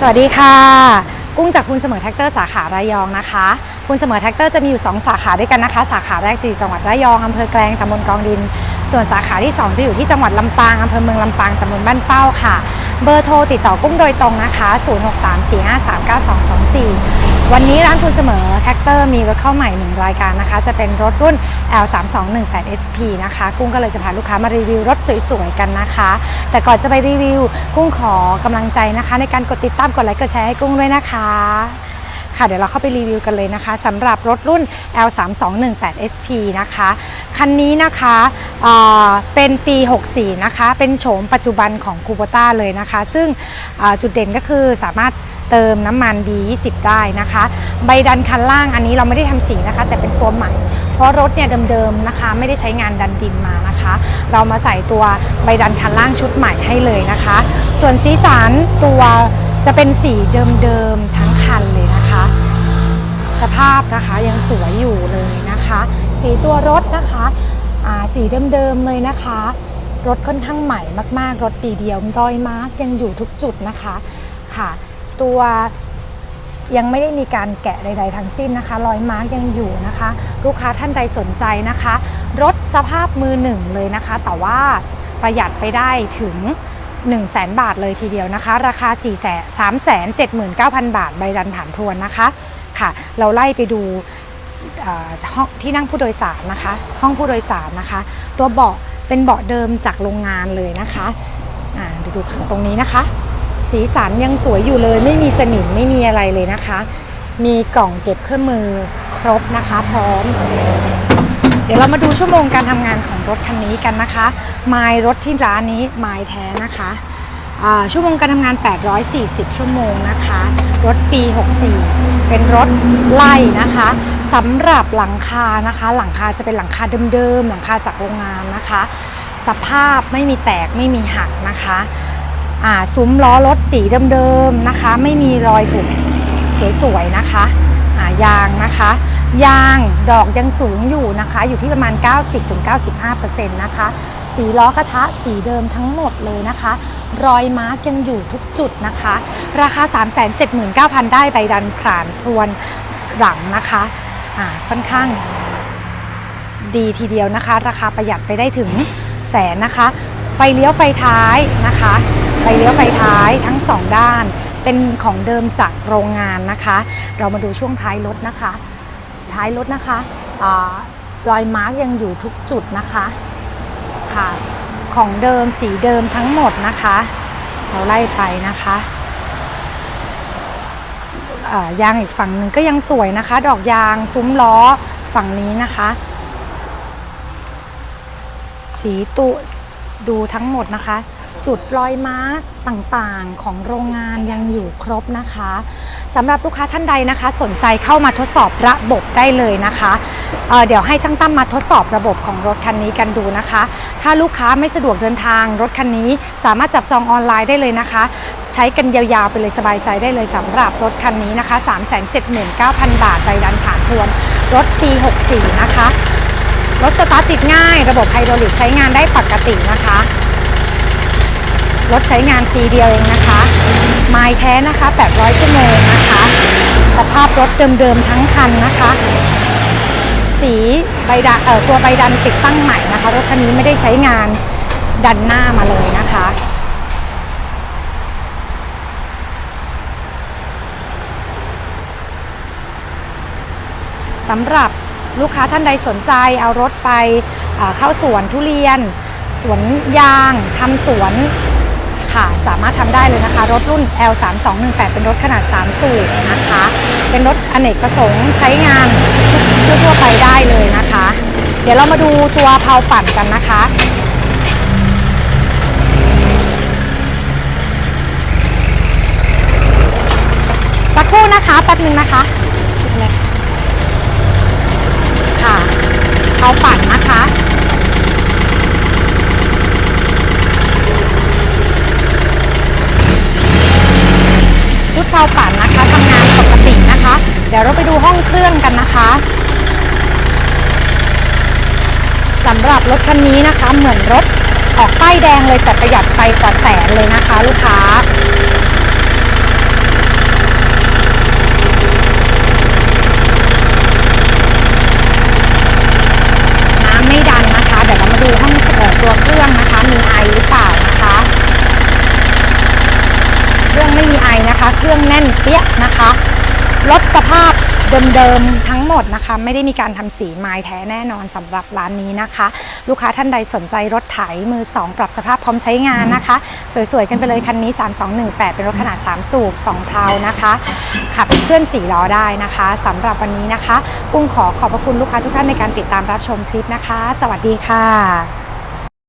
สวัสดีค่ะ กุ้งจากคุณเสมอแท็กเตอร์สาขาระยองนะคะ คุณเสมอแท็กเตอร์จะมีอยู่ 2 สาขาด้วยกันนะคะ สาขาแรกจะอยู่จังหวัดระยองอำเภอแกลงตำบลกองดิน ส่วนสาขาที่ 2 จะอยู่ที่จังหวัดลำปางอำเภอเมืองลำปางตำบลบ้านเป้าค่ะ เบอร์โทรติดต่อกุ้งโดยตรงนะคะ 0634539224 วันนี้ร้านคุณเสมอแท็กเตอร์มีรถเข้าใหม่หนึ่งรายการนะคะ จะเป็นรถรุ่น L3218SP นะคะ กุ้งก็เลยจะพาลูกค้ามารีวิวรถสวยๆกันนะคะ แต่ก่อนจะไปรีวิว กุ้งขอกำลังใจนะคะ ในการกดติดตามกดไลค์กดแชร์ให้กุ้งด้วยนะคะ ค่ะเดี๋ยวเราเข้าไปรีวิวกันเลยนะคะสำหรับรถรุ่น L3218SP นะคะ คันนี้นะคะเเป็นปี 64 นะคะ เป็นโฉมปัจจุบันของคูโบต้าเลยนะคะ ซึ่งจุดเด่นก็คือสามารถเติมน้ำมัน B20 ได้นะคะ ใบดันคันล่างอันนี้เราไม่ได้ทำสีนะคะ แต่เป็นตัวใหม่ เพราะรถเนี่ยเดิมๆนะคะ ไม่ได้ใช้งานดันดินมานะคะ เรามาใส่ตัวใบดันคันล่างชุดใหม่ให้เลยนะคะ ส่วนสีสันตัวจะเป็นสีเดิมๆทั้งคันเลย สภาพนะคะยังสวยอยู่เลยนะคะ สีตัวรถนะคะสีเดิมๆเลยนะคะ รถค่อนข้างใหม่มากๆ รถปีเดียวรอยมาร์กยังอยู่ทุกจุดนะคะค่ะ ตัวยังไม่ได้มีการแกะใด ๆทั้งสิ้นนะคะรอยมาร์กยังอยู่นะคะ ลูกค้าท่านใดสนใจนะคะ รถสภาพมือหนึ่งเลยนะคะ แต่ว่าประหยัดไปได้ถึง 1 0 0 0 0แบาทเลยทีเดียวนะคะ ราคา 4 3 7 9 0 0 0 บาทใบดันฐานทวนนะคะ ค่ะ เราไล่ไปดูห้องที่นั่งผู้โดยสารนะคะ ห้องผู้โดยสารนะคะ ตัวเบาะเป็นเบาะเดิมจากโรงงานเลยนะคะดูดูข้างตรงนี้นะคะ สีสันยังสวยอยู่เลย ไม่มีสนิมไม่มีอะไรเลยนะคะ มีกล่องเก็บเครื่องมือครบนะคะ พร้อม เดี๋ยวเรามาดูชั่วโมงการทำงานของรถคันนี้กันนะคะไมล์รถที่ร้านนี้ไมล์แท้นะคะ ชั่วโมงการทำงาน 840 ชั่วโมงนะคะ รถปี 64 เป็นรถไล่นะคะสำหรับหลังคานะคะ หลังคาจะเป็นหลังคาเดิมๆ หลังคาจากโรงงานนะคะ สภาพไม่มีแตกไม่มีหักนะคะซุ้มล้อรถสีเดิมๆนะคะ ไม่มีรอยบุบสวยๆนะคะยางนะคะ ยางดอกยังสูงอยู่นะคะ อยู่ที่ประมาณ 90-95%นะคะ สีล้อกระทะสีเดิมทั้งหมดเลยนะคะ รอยมาร์กยังอยู่ทุกจุดนะคะ ราคา 379,000 ได้ใบดันผ่านทวนหลังนะคะอ่าค่อนข้างดีทีเดียวนะคะ ราคาประหยัดไปได้ถึงแสนนะคะ ไฟเลี้ยวไฟท้ายนะคะ ไฟเลี้ยวไฟท้ายทั้งสองด้าน เป็นของเดิมจากโรงงานนะคะ เรามาดูช่วงท้ายรถนะคะ ท้ายรถนะคะอรอยมาร์กยังอยู่ทุกจุดนะคะ ค่ะ ของเดิมสีเดิมทั้งหมดนะคะ เราไล่ไปนะคะยางอีกฝั่งหนึ่งก็ยังสวยนะคะ ดอกยางซุ้มล้อฝั่งนี้นะคะ สีตุดูทั้งหมดนะคะ จุดรอยมาร์กต่างๆ ของโรงงานยังอยู่ครบนะคะสำหรับลูกค้าท่านใดนะคะ สนใจเข้ามาทดสอบระบบได้เลยนะคะเเดี๋ยวให้ช่างตั้มมาทดสอบระบบของรถคันนี้กันดูนะคะ ถ้าลูกค้าไม่สะดวกเดินทางรถคันนี้สามารถจับจองออนไลน์ได้เลยนะคะ ใช้กันยาวๆไปเลยสบายใจได้เลยสำหรับรถคันนี้นะคะ 379,000 บาทใบดันผ่านทวนรถปี 64 นะคะรถสตาร์ทติดง่าย ระบบไฮดรอลิกใช้งานได้ปกตินะคะ รถใช้งานปีเดียวเองนะคะ ไมล์แท้นะคะ 800 ชั่วโมงนะคะ สภาพรถเดิมๆทั้งคันนะคะ สีใบดันเอ่อตัวใบดันติดตั้งใหม่นะคะ รถคันนี้ไม่ได้ใช้งานดันหน้ามาเลยนะคะสำหรับลูกค้าท่านใดสนใจเอารถไปเข้าสวนทุเรียน สวนยางทำสวน ค่ะ สามารถทำได้เลยนะคะ รถรุ่น L3218 เป็นรถขนาด 3 สูบนะคะ เป็นรถอเนกประสงค์ใช้งานทั่วไปได้เลยนะคะ เดี๋ยวเรามาดูตัวเพลาปั่นกันนะคะสักครู่นะคะแป๊บนึงนะคะค่ะเขาปั่นนะคะ เพลาปั่นนะคะทำงานปกตินะคะ เดี๋ยวเราไปดูห้องเครื่องกันนะคะสำหรับรถคันนี้นะคะ เหมือนรถออกป้ายแดงเลยแต่ประหยัดไปกว่าแสนเลยนะคะ ลูกค้า รื่องแน่นเปี้ยนะคะ รถ สภาพเดิมๆทั้งหมดนะคะ ไม่ได้มีการทำสีไม้แท้แน่นอนสำหรับร้านนี้นะคะ ลูกค้าท่านใดสนใจรถไถมือ 2 ปรับสภาพพร้อมใช้งานนะคะ สวยๆ กันไปเลยคันนี้ 3218 เป็นรถขนาด 3 สูบ 2เพลานะคะ ขับเคลื่อน4ล้อได้นะคะสำหรับวันนี้นะคะกุ้งขอขอบพระคุณลูกค้าทุกท่านในการติดตามรับชมคลิปนะคะ สวัสดีค่ะ